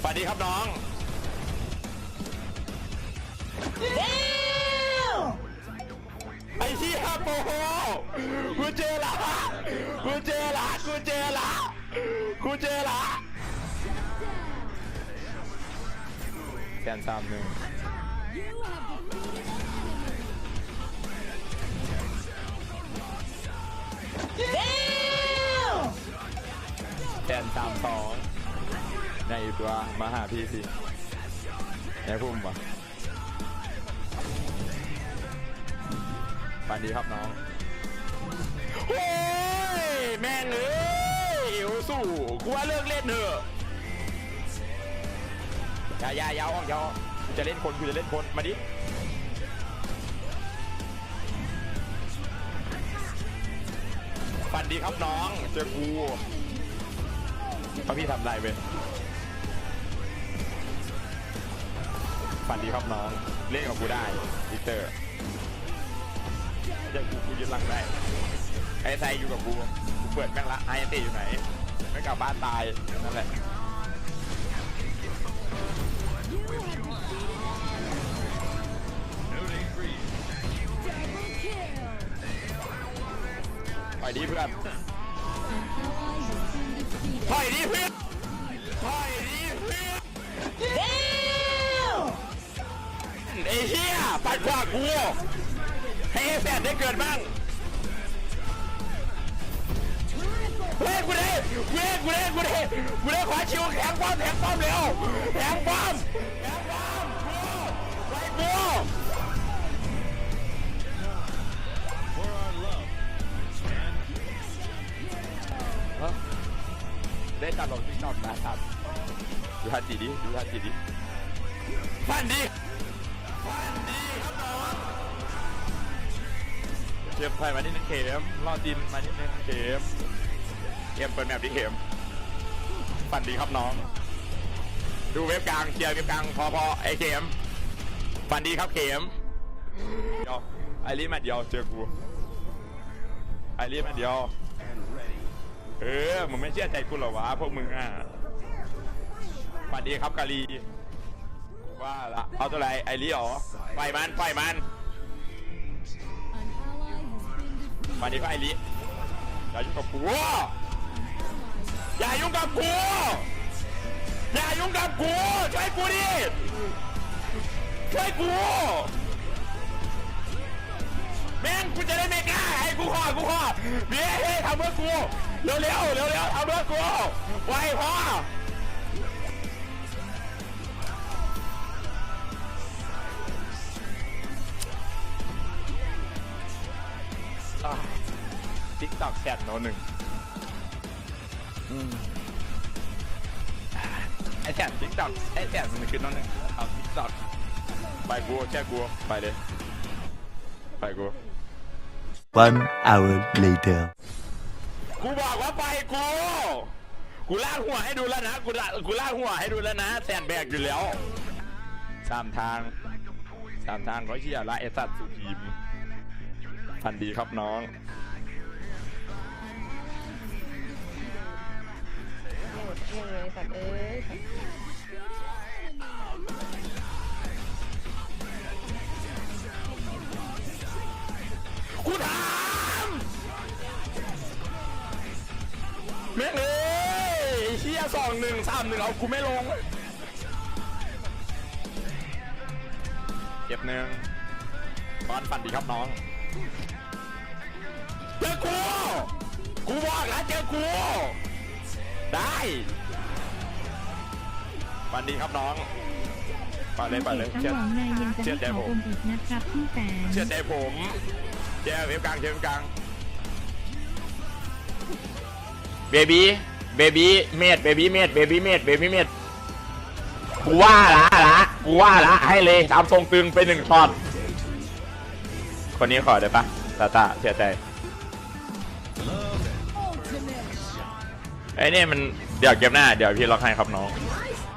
สวัสดีครับน้อง ไอ้เหี้ยโปโหกูเจอละกูเจอละกูเจอละกูเจอละแกนตามหนึ่งแในอีกตัวมาหาพี่สิในพุ่มปะปันดีครับน้องโอ้ยแม่งเอ้ยเอวสู้กูว่าเลิกเล่นเถอะยายายาวออกอยาวกูจะเล่นคนกูจะเล่นคนมาดิปันดีครับน้องเจอกูเขาพี่ทำไรเว้ย ปันดีครับน้อง เล่นกับกูได้วิกเตอร์เดี๋ยวกูกูยึดหลังได้ไอ้ไซอยู่กับกูกูเปิดแม่งละไอ้เต้อยู่ไหนไม่กลับบ้านตายนั่นแหละปล่อยดีเพื่อนปล่อยดีเพื่อนปล่อยดีเพื่อน ไอ้เหี้ยปัดขวากูให้ไอ้แสนได้เกิดบ้างเฮ้ยกูได้กูได้กูได้กูได้กูได้ขวาชิวแทงป้อมแทงป้อมเร็วแทงป้อมแทงป้อมกูไปกูได้ตัดลงทิกตอกนะครับดูท่าจีดิดูท่าจีดิฟันดี เข็มไฟมานิดนึงเข็มรอดินมานิดนึงเข็มเข็มเปิดแมปดิเข็มฟันดีครับน้อง ดูเว็บกลางเคลียร์เว็บกลางพอพอไอเข็มฟันดีครับเข็มเดี๋ยวไอรีมทเดียวเจอกูไอรีมทเดียวเออมึงไม่เชื่อใจกูเหรอวะพวกมึงอะสวัสดีครับกาลี ว่าละเอาตัวไรไอรีเหรอปล่อยมันปล่อยมันสวัสดีครับไอรีอย่ายุ่งกับกูอย่ายุ่งกับกูอย่ายุ่งกับกูช่วยกูดิช่วยกูแม่งกูจะได้ไม่กล้าให้กูขอกูขอเบี้ยเฮ้ยทำเพื่อกูเร็วเร็วเร็วเร็วๆทำเพื่อกูไวพอ ติ๊กต็อกแชทโนหนึ่งไอแชทติ๊กต็อกไอแชทมันคือโนหนึ่งเอาติ๊กต็อกไปกูแค่กูไปเลยไปกู One hour later. กูบอกว่าไปกูกูลากหัวให้ดูแล้วนะกูลากกูลากหัวให้ดูแล้วนะแซนแบกอยู่แล้วสามทางสามทางเขาเชียร์ละเอสัตสุพีม พันดีครับน้องหดเลยสัตว์เอ้ยกูถามแม่งเอ้ยไอ้เชียสองหนึ่งสามหนึ่งเอากูไม่ลงเก็บหนึ่งบอลฟันดีครับน้อง เจอกู กูบอกแล้วเจอกู ได้ฟันดีครับน้องไปเลยไปเลยทั้งเชื่อหวังนายยังจะเชื่อใจให้ขผอมอมอีกนะครับพี่แสนเชื่อใจผมเจ้าเว็บกลางเชื่อเว็บกลาง เบบี้ เบบี้ เมดเบบี้ เมดเบบี้ เมดเบบี้ เมดกูว่าละละกูว่าละให้เลยตามทรงตึงไปหนึ่งช็อต คนนี้ขอได้ปะตาตาเสียใจไอ้นี่มันเดี๋ยวเกมหน้าเดี๋ยวพี่ล็อกให้ครับน้องไ